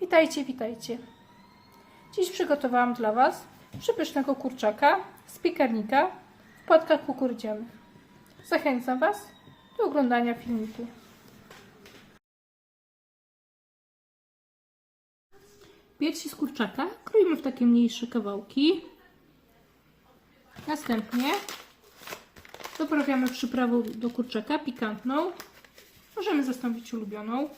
Witajcie, witajcie. Dziś przygotowałam dla Was przepysznego kurczaka z piekarnika w płatkach kukurydzianych. Zachęcam Was do oglądania filmiku. Piersi z kurczaka kroimy w takie mniejsze kawałki. Następnie doprawiamy przyprawą do kurczaka pikantną. Możemy zastąpić ulubioną.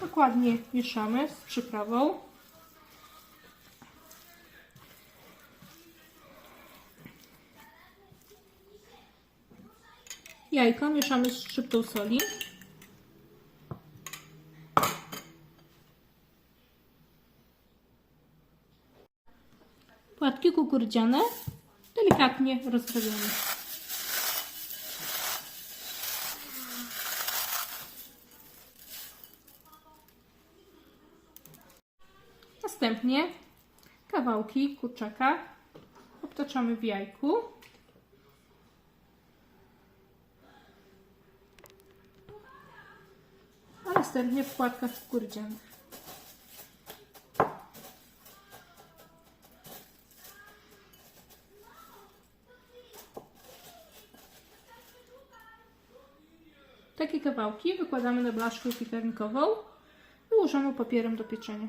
Dokładnie mieszamy z przyprawą. Jajko mieszamy z szczyptą soli. Płatki kukurydziane delikatnie rozprawiamy. Następnie kawałki kurczaka obtaczamy w jajku. A następnie w płatkach. Takie kawałki wykładamy na blaszkę piekarnikową i ułożoną papierem do pieczenia.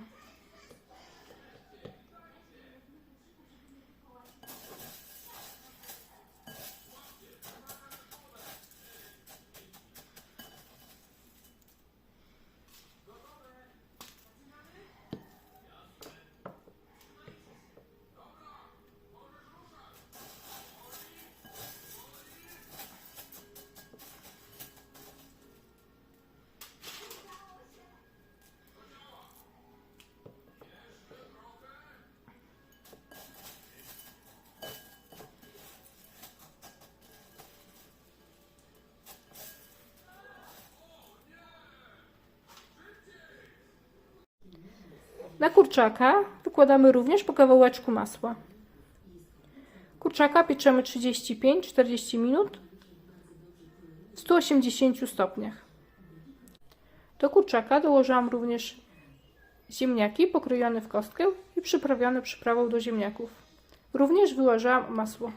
Na kurczaka wykładamy również po kawałeczku masła. Kurczaka pieczemy 35-40 minut w 180 stopniach. Do kurczaka dołożyłam również ziemniaki pokrojone w kostkę i przyprawione przyprawą do ziemniaków. Również wyłożyłam masło.